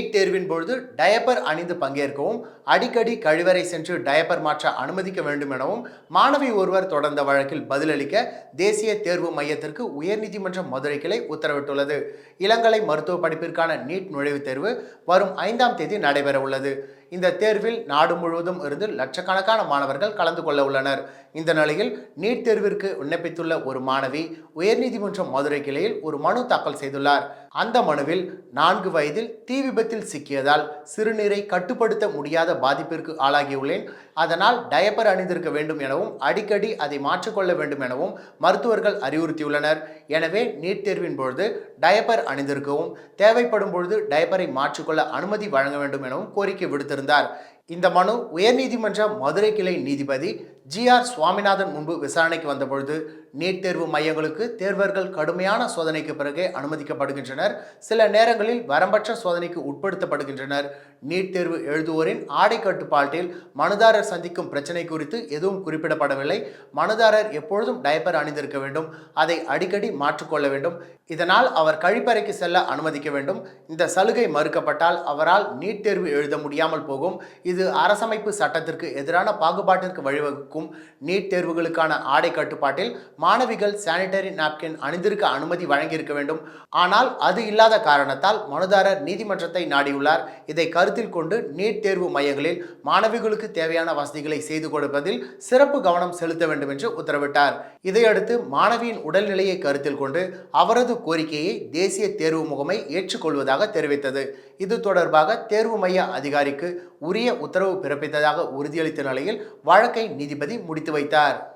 NEET தேர்வின் பொழுது diaper அணிந்து பங்கேற்கவும் அடிக்கடி கழிவறை சென்று டயப்பர் மாற்ற அனுமதிக்க வேண்டும் எனவும் மாணவி ஒருவர் தொடர்ந்த வழக்கில் பதிலளிக்க தேசிய தேர்வு மையத்திற்கு உயர்நீதிமன்ற மதுரை கிளை உத்தரவிட்டுள்ளது. இளங்கலை மருத்துவ படிப்பிற்கான நீட் நுழைவுத் தேர்வு வரும் ஐந்தாம் தேதி நடைபெற உள்ளது இந்த தேர்வில் நாடு முழுவதும் இருந்து லட்சக்கணக்கான மாணவர்கள் கலந்து கொள்ள உள்ளனர். இந்த நிலையில் நீட் தேர்விற்கு விண்ணப்பித்துள்ள ஒரு மாணவி உயர்நீதிமன்ற மதுரை கிளையில் ஒரு மனு தாக்கல் செய்துள்ளார். அந்த மனுவில் நான்கு வயதில் தீ விபத்தில் சிக்கியதால் சிறுநீரை கட்டுப்படுத்த முடியாத பாதிப்பிற்கு ஆளாகியுள்ளேன். அதனால் டயப்பர் அணிந்திருக்க வேண்டும் எனவும் அடிக்கடி அதை மாற்றிக்கொள்ள வேண்டும் எனவும் மருத்துவர்கள் அறிவுறுத்தியுள்ளனர். எனவே நீட் தேர்வின் பொழுது டயப்பர் அணிந்திருக்கவும் தேவைப்படும் பொழுது டயப்பரை மாற்றிக்கொள்ள அனுமதி வழங்க வேண்டும் எனவும் கோரிக்கை விடுத்திருந்தார் இந்த மனு உயர்நீதிமன்ற மதுரை கிளை நீதிபதி ஜி ஆர் சுவாமிநாதன் முன்பு விசாரணைக்கு வந்தபொழுது நீட் தேர்வு மையங்களுக்கு தேர்வர்கள் கடுமையான சோதனைக்கு பிறகே அனுமதிக்கப்படுகின்றனர். சில நேரங்களில் வரம்பற்ற சோதனைக்கு உட்படுத்தப்படுகின்றனர். நீட் தேர்வு எழுதுவோரின் ஆடை கட்டுப்பாட்டில் மனுதாரர் சந்திக்கும் பிரச்சனை குறித்து எதுவும் குறிப்பிடப்படவில்லை. மனுதாரர் எப்பொழுதும் டயப்பர் அணிந்திருக்க வேண்டும். அதை அடிக்கடி மாற்றிக்கொள்ள வேண்டும். இதனால் அவர் கழிப்பறைக்கு செல்ல அனுமதிக்க வேண்டும். இந்த சலுகை மறுக்கப்பட்டால் அவரால் நீட் தேர்வு எழுத முடியாமல் போகும். இது அரசமைப்பு சட்டத்திற்கு எதிரான பாகுபாட்டிற்கு வழிவகுக்கும் நீட் தேர்வுகளுக்கான ஆடை கட்டுப்பாட்டில் மாணவிகள் சானிட்டரி நாப்கின் அணிந்திருக்க அனுமதி வழங்கியிருக்க வேண்டும். ஆனால் அது இல்லாத காரணத்தால் மனுதாரர் நீதிமன்றத்தை நாடியுள்ளார். இதை கருத்தில் கொண்டு நீட் தேர்வு மையங்களில் மாணவிகளுக்கு தேவையான வசதிகளை செய்து கொடுப்பதில் சிறப்பு கவனம் செலுத்த வேண்டும் என்று உத்தரவிட்டார். இதையடுத்து மாணவியின் உடல்நிலையை கருத்தில் கொண்டு அவரது கோரிக்கையை தேசிய தேர்வு முகமை ஏற்றுக்கொள்வதாக தெரிவித்தது. இது தொடர்பாக தேர்வு மைய அதிகாரிக்கு உரிய உத்தரவு பிறப்பித்ததாக உறுதியளித்த நிலையில் வழக்கை நீதிபதி முடித்து வைத்தார்.